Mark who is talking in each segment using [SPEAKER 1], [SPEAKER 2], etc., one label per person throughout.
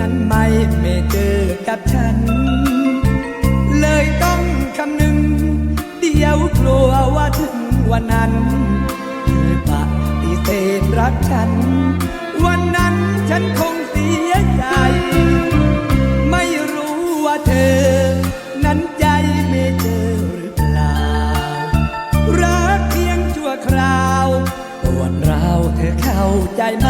[SPEAKER 1] นั้นไม่ไม่เจอกับฉัน เลยต้องคำนึง เดียวกลัวว่าถึงวันนั้นเธอปฏิเสธรักฉัน วันนั้นฉันคงเสียใจ ไม่รู้ว่าเธอ นั้นใจไม่เจอหรือเปล่า รักเพียงชั่วคราวปวดร้าวเธอเข้าใจไหม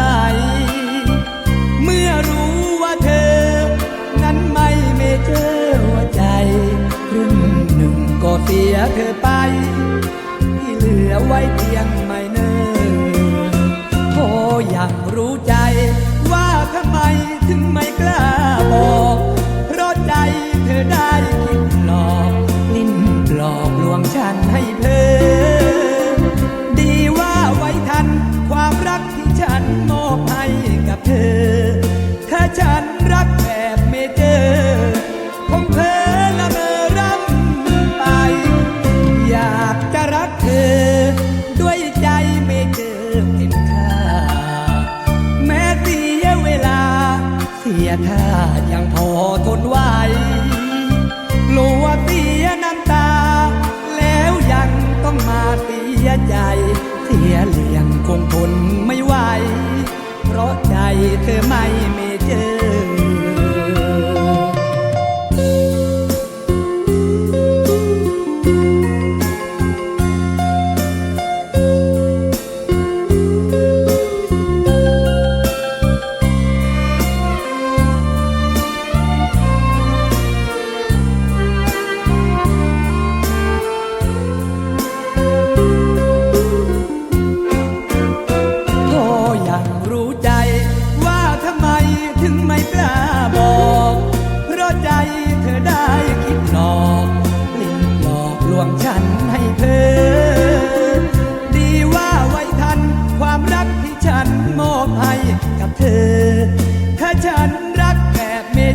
[SPEAKER 1] เสียเธอไป ที่เหลือไว้เพียงไม่ ยท่ายังพอทนไหวกลัวเสียน้ำตา แล้วยังต้องมาเสียใจ เสียเหลี่ยงคงทนไม่ไหว เพราะใจเธอไม่เม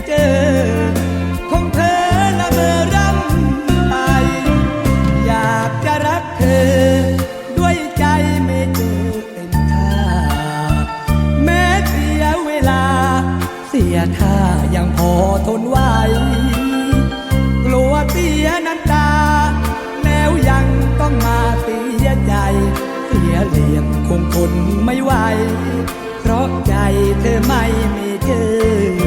[SPEAKER 1] เจอร์คงเธอละเมอรำไป อยากจะรักเธอ ด้วยใจไม่เจอเป็นค่า แม้เสียเวลา เสียท่ายังพอทนไหวกลัวเสียน้ำตา แล้วยังต้องมาเสียใจ เสียเหลี่ยมคงทนไม่ไหวเพราะใจเธอไม่มีเจอ